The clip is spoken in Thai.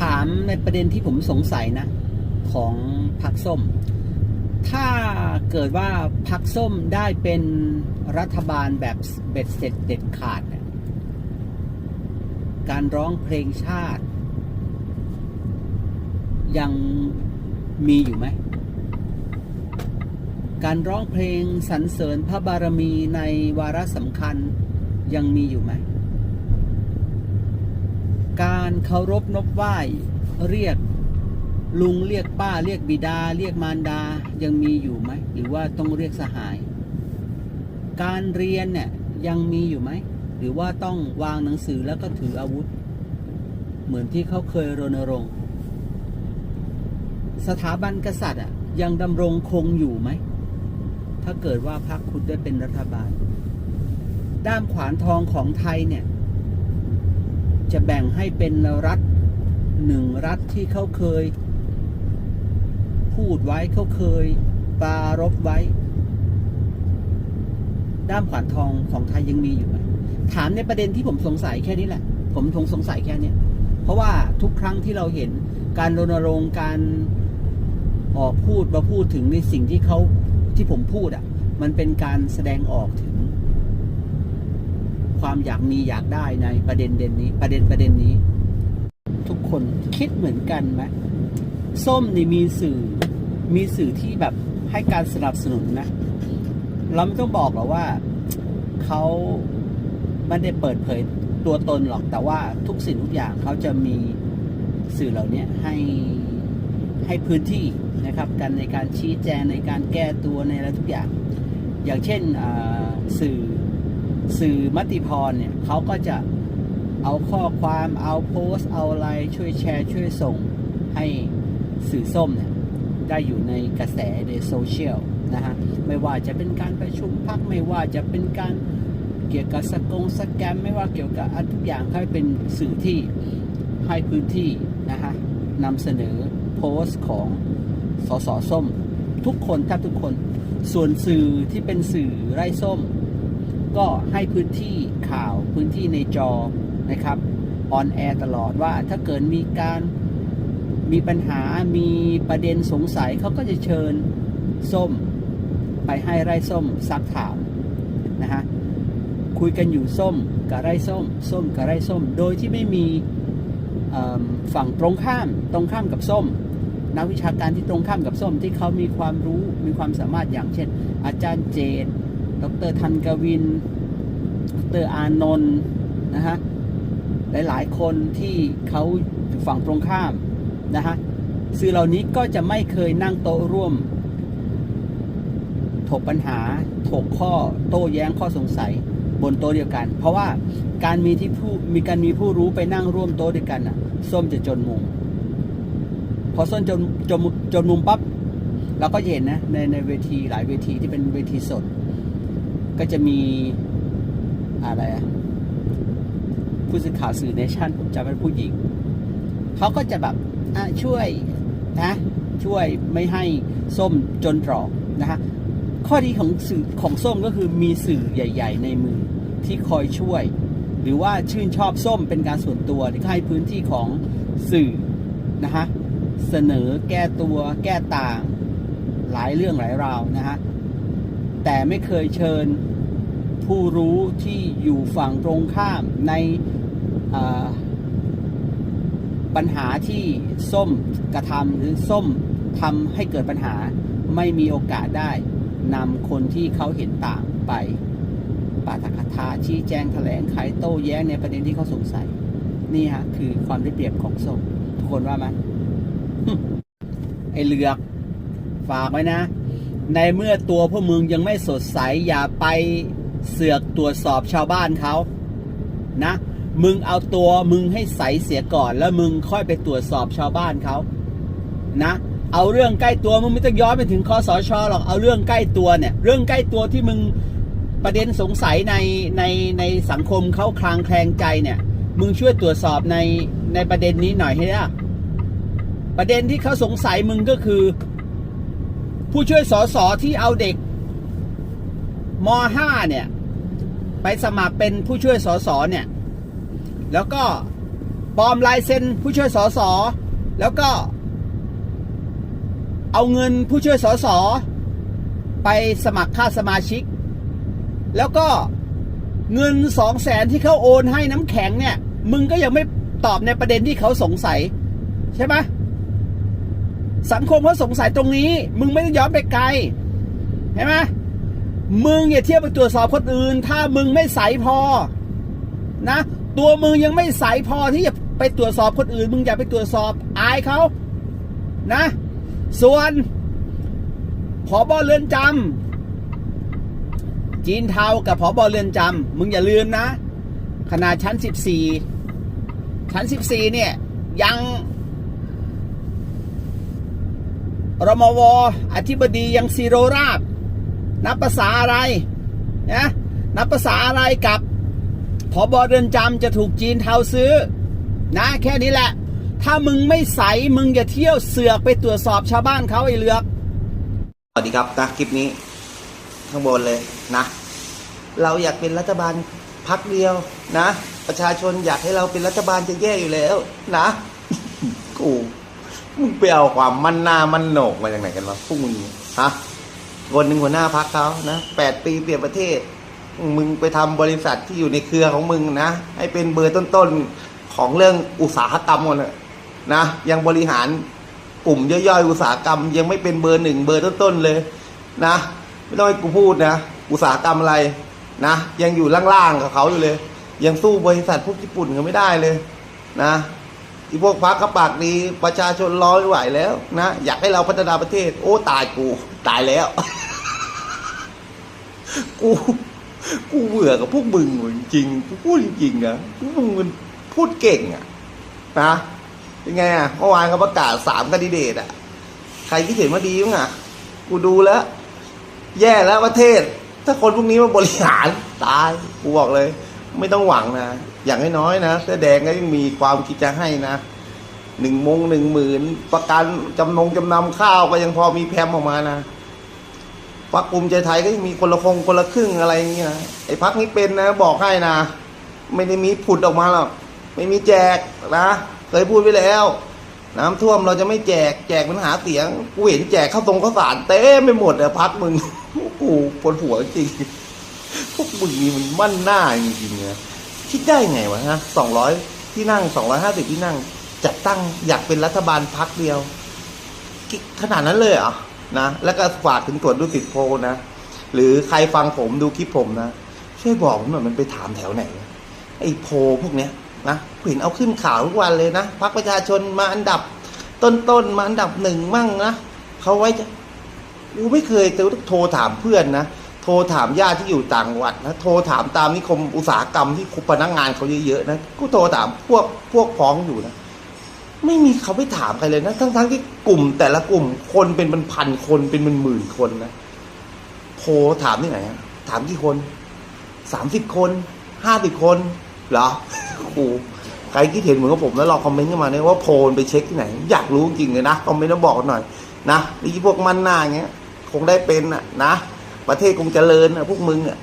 ถามในประเด็นที่ผมสงสัยนะ ของพักส้ม ถ้าเกิดว่าพักส้มได้เป็นรัฐบาลแบบเบ็ดเสร็จเด็ดขาดเนี่ยการร้องเพลงชาติ ยังมีอยู่ไหม การร้องเพลงสรรเสริญพระบารมีในวาระสำคัญยังมีอยู่ไหม การเคารพนบไหว้เรียกลุงเรียกป้าเรียกบิดา เรียกมารดายังมีอยู่ไหมหรือว่าต้องเรียกสหาย การเรียนเนี่ยยังมีอยู่ไหมหรือว่าต้องวางหนังสือแล้วก็ถืออาวุธ เหมือนที่เขาเคยรณรงค์สถาบันกษัตริย์อะยังดำรงคงอยู่ไหม ถ้าเกิดว่าพรรคคุณได้เป็นรัฐบาล ด้ามขวานทองของไทยเนี่ย จะแบ่งให้เป็นรัฐหนึ่งรัฐที่เขาเคย พูดไว้เขาเคยปรารบไว้ ด้ามขวานทองของไทยยังมีอยู่ไหมถามในประเด็นที่ผมสงสัยแค่นี้แหละ ผมทงสงสัยแค่เนี้ยเพราะว่าทุกครั้งที่เราเห็นการรณรงค์การออกพูดมาพูดถึงในสิ่งที่เขาที่ผมพูดอะ มันเป็นการแสดงออกถึง ความอยากมีอยากได้ในประเด็นเด่นนี้ ประเด็นประเด็นนี้ ทุกคนคิดเหมือนกันไหมส้มนี่มีสื่อ มีสื่อที่แบบให้การสนับสนุนนะ เราไม่ต้องบอกหรอกว่าเขาไม่ได้เปิดเผยตัวตนหรอก แต่ว่าทุกสิ่งทุกอย่างเขาจะมีสื่อเหล่านี้ให้ให้พื้นที่นะครับกันในการชี้แจงในการแก้ตัวในอะไรทุกอย่าง อย่างเช่นสื่อ สื่อมติพรเนี่ยเขาก็จะเอาข้อความเอาโพสต์เอาอะไรช่วยแชร์ช่วยส่งให้สื่อส้มเนี่ยได้อยู่ในกระแสในโซเชียลนะฮะไม่ว่าจะเป็นการประชุมพักไม่ว่าจะเป็นการเกี่ยวกับสกงสแกมไม่ว่าเกี่ยวกับอันทุกอย่างให้เป็นสื่อที่ให้พื้นที่นะฮะนำเสนอโพสต์ของสสส้ม ทุกคนแทบทุกคน ส่วนสื่อที่เป็นสื่อไร้ส้ม ก็ให้พื้นที่ข่าวพื้นที่ในจอนะครับออนแอร์ตลอดว่าถ้าเกิดมีการมีปัญหามีประเด็นสงสัยเขาก็จะเชิญส้มไปให้ไร่ส้มซักถามนะฮะคุยกันอยู่ส้มกับไร่ส้ม ส้มกับไร่ส้ม โดยที่ไม่มีฝั่งตรงข้ามตรงข้ามกับส้ม นักวิชาการที่ตรงข้ามกับส้มที่เขามีความรู้มีความสามารถอย่างเช่น อาจารย์เจต ดรธันกวิน ดรอานนท์นะฮะ หลายๆคนที่เขาอยู่ฝั่งตรงข้ามนะฮะสื่อเหล่านี้ก็จะไม่เคยนั่งโต๊ะร่วม ถกปัญหา ถกข้อโต้แย้งข้อสงสัยบนโต๊ะเดียวกัน เพราะว่าการมีที่ผู้มีการมีผู้รู้ไปนั่งร่วมโต๊ะเด้วกันอะ ส้มจะจนมุม พอส้มจนจนจนมุมปั๊บเราก็เห็นนะในในเวทีหลายเวทีที่เป็นเวทีสด ก็จะมีอะไรผู้สื่อข่าวสื่อเนชั่นผมจำเป็นผู้หญิงเขาก็จะแบบช่วยนะช่วยไม่ให้ส้มจนตรอกนะฮะข้อดีของสื่อของส้มก็คือมีสื่อใหญ่ ๆ ในมือที่คอยช่วย หรือว่าชื่นชอบส้มเป็นการส่วนตัวที่ให้พื้นที่ของสื่อนะฮะเสนอแก้ตัวแก้ต่างหลายเรื่องหลายราวนะฮะ แต่ไม่เคยเชิญผู้รู้ที่อยู่ฝั่งตรงข้ามในปัญหาที่ส้มกระทำหรือส้มทำให้เกิดปัญหาไม่มีโอกาสได้นำคนที่เขาเห็นต่างไปปาฐกถาชี้แจงแถลงไขโต้แย้งในประเด็นที่เขาสงสัย นี่ฮะ คือความได้เปรียบของส้มทุกคนว่าไหมไอเหลือก ฝากไว้นะ ในเมื่อตัวพวกมึงยังไม่สดใสอย่าไปเสือกตรวจสอบชาวบ้านเขานะ มึงเอาตัวมึงให้ใสเสียก่อน แล้วมึงค่อยไปตรวจสอบชาวบ้านเขานะ เอาเรื่องใกล้ตัวมึงไม่ต้องย้อนไปถึงคอสชหรอกเอาเรื่องใกล้ตัวเนี่ย เรื่องใกล้ตัวที่มึงประเด็นสงสัยในในในสังคมเขาคลางแคลงใจเนี่ย มึงช่วยตรวจสอบในในประเด็นนี้หน่อยให้ได้ประเด็นที่เขาสงสัยมึงก็คือ ผู้ช่วยสสที่เอาเด็กม .5 เนี่ย ไปสมัครเป็นผู้ช่วยสสเนี่ย แล้วก็ปลอมลายเซ็นผู้ช่วยสสแล้วก็ เอาเงินผู้ช่วยสสไปสมัครค่าสมาชิก แล้วก็เงินสองแสนที่เขาโอนให้น้ำแข็งเนี่ย มึงก็ยังไม่ตอบในประเด็นที่เขาสงสัย ใช่ไหม สังคมเขาสงสัยตรงนี้ มึงไม่ได้ย้อนไปไกลเห็นไหมมึงอย่าเทียบไปตรวจสอบคนอื่น ถ้ามึงไม่ใสพอ นะ ตัวมึงยังไม่ใสพอที่จะไปตรวจสอบคนอื่น มึงอย่าไปตรวจสอบอายเขานะ ส่วนผอบอเรือนจำจีนเทากับผอบอเรือนจำมึงอย่าลืมนะขนาดชั้น 14 ชั้น 14 เนี่ย ยัง รมวอธิบดียังซีโรราบ นับภาษาอะไรนะนับภาษาอะไรกับผอบอเรือนจำจะถูกจีนเทาซื้อ นะ แค่นี้แหละ ถ้ามึงไม่ใส มึงอย่าเที่ยวเสือกไปตรวจสอบชาวบ้านเขาไอ้เหลือก สวัสดีครับนะคลิปนี้ ข้างบนเลยนะ เราอยากเป็นรัฐบาลพักเดียวนะ ประชาชนอยากให้เราเป็นรัฐบาลจะแย่อยู่แล้ว นะกู มึงไปเอาความมันหน้ามันโหนกมาจากไหนกันวะพวกมึงฮะคนหนึ่งหัวหน้าพักเขานะแปดปีเปลี่ยนประเทศ มึงไปทำบริษัทที่อยู่ในเครือของมึงนะ ให้เป็นเบอร์ต้นๆของเรื่องอุตสาหกรรมหมดเลยนะ ยังบริหารกลุ่มย่อยๆอุตสาหกรรม ยังไม่เป็นเบอร์หนึ่งเบอร์ต้นๆเลย นะ ไม่ต้องให้กูพูดนะ อุตสาหกรรมอะไรนะ ยังอยู่ล่างๆกับเขาอยู่เลย ยังสู้บริษัทพวกญี่ปุ่นกันไม่ได้เลย นะ อีพวกพักกระปากดีประชาชนร้อไม่ไหวแล้วนะ อยากให้เราพัฒนาประเทศ โอ้ตายกู ตายแล้ว กูกูเบื่อกับพวกมึงจริงกูพูดจริงๆนะพวกมึงมันพูดเก่งอะนะยังไงอะเมื่อวานเขาประกาศสามคนดิเดตอะใครที่เห็นว่าดีมั้งอะกูดูแล้ว แย่แล้วประเทศ ถ้าคนพวกนี้มาบริหาร ตาย กูบอกเลย ไม่ต้องหวังนะ อย่างน้อยๆนะเสื้อแดงก็ยังมีความคิดจะให้นะหนึ่งมงหนึ่งหมื่นประกันจำนงจำนำข้าวก็ยังพอมีแพมออกมานะพักภูมิใจไทยก็ยังมีคนละคงคนละครึ่งอะไรอย่างเงี้ยไอ้พักนี้เป็นนะ บอกให้นะ ไม่ได้มีผุดออกมาหรอกไม่มีแจกนะเคยพูดไปแล้ว น้ำท่วมเราจะไม่แจกแจกมันหาเสียงกูเห็นแจกข้าวตรงข้าวสารเต็มไปหมดอะพักมึงกูปวดหัวจริง พวกมึงนี่มันมั่นหน้าจริงๆนะคิดได้ไงวะฮะสองร้อยที่นั่งสองร้อยห้าสิบที่นั่ง จัดตั้งอยากเป็นรัฐบาลพักเดียว ขนาดนั้นเลยเหรอนะ แล้วก็ฝากถึงตรวจดูสิทธิโพลนะ หรือใครฟังผมดูคลิปผมนะ ช่วยบอกผมหน่อยมันไปถามแถวไหน ไอ้โพลพวกเนี้ยนะเห็นเอาขึ้นข่าวทุกวันเลยนะพักประชาชนมาอันดับต้นๆมาอันดับหนึ่งมั่งนะเขาไว้จะกูไม่เคยโทรถามเพื่อนนะ โทรถามญาติที่อยู่ต่างจังหวัดนะโทรถามตามนิคมอุตสาหกรรมที่คุพนักงานเขาเยอะๆนะกูโทรถามพวกพวกพ้องอยู่นะไม่มีเขาไปถามใครเลยนะทั้งๆที่กลุ่มแต่ละกลุ่มคนเป็นเป็นพันคนเป็นหมื่นคนนะโทรถามที่ไหนอะถามกี่คนสามสิบคนห้าสิบคนเหรอโอ้ใครคิดเห็นเหมือนกับผมแล้วลองคอมเมนต์กันมาเนี่ยว่าโพลไปเช็คที่ไหน อยากรู้จริงเลยนะคอมเมนต์มาบอกหน่อยนะนี่พวกมันหน้าอย่าเงี้ย คงได้เป็นอะนะ ประเทศคงเจริญอะพวกมึงอะ